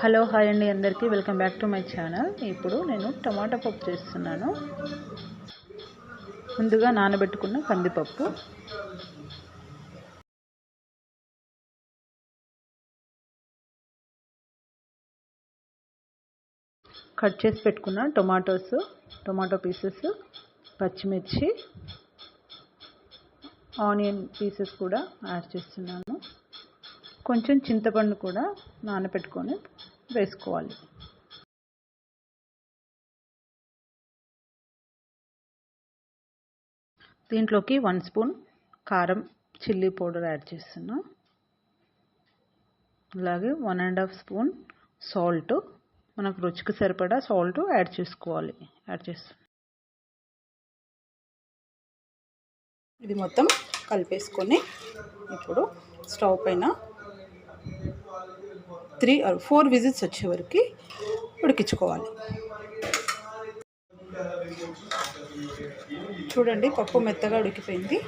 Hello hi అండి అందరికీ. Welcome back to my channel. ఇప్పుడు నేను టమాటా పప్పు చేస్తున్నాను. ముందుగా నానబెట్టుకున్న కందిపప్పు. కట్ చేసి పెట్టుకున్న టొమాటోస్ టొమాటో పీసెస్ పచ్చిమిర్చి ఆనియన్ పీసెస్ కూడా యాడ్ చేస్తున్నాను. కొంచెం చింతపండు కూడా నానబెట్టుకొని వేసుకోవాలి. దీంట్లోకి వన్ స్పూన్ కారం చిల్లీ పౌడర్ యాడ్ చేస్తున్నా. అలాగే one and half spoon salt. మనకు రుచికి సరిపడా సాల్ట్ యాడ్ చేసుకోవాలి. యాడ్ చేస్తాం ఇది మొత్తం కలిపేసుకొని ఇప్పుడు స్టవ్ పైన త్రీ ఆర్ ఫోర్ విజిట్స్ వచ్చే వరకు ఉడికించుకోవాలి. చూడండి పప్పు మెత్తగా ఉడికిపోయింది.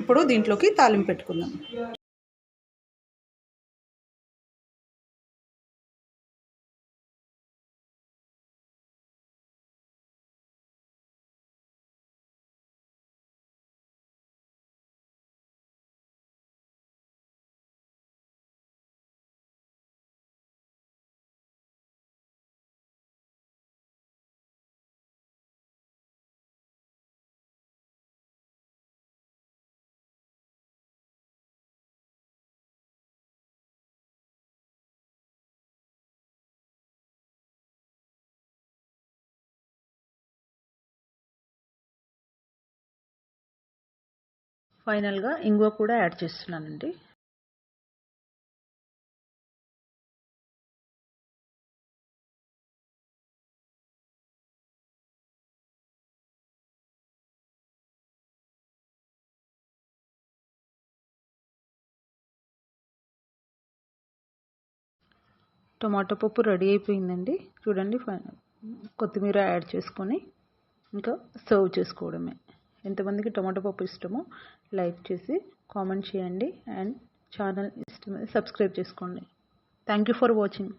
ఇప్పుడు దీంట్లోకి తాలింపు పెట్టుకుందాం. ఫైనల్గా ఇంగువ కూడా యాడ్ చేస్తున్నానండి. టమాటో పప్పు రెడీ అయిపోయిందండి. చూడండి కొత్తిమీర యాడ్ చేసుకొని ఇంకా సర్వ్ చేసుకోవడమే. ఎంతమందికి టమాటో పప్పు ఇష్టమో లైక్ చేసి కామెంట్ చేయండి. అండ్ ఛానల్ ఇష్టం సబ్స్క్రైబ్ చేసుకోండి. Thank you for watching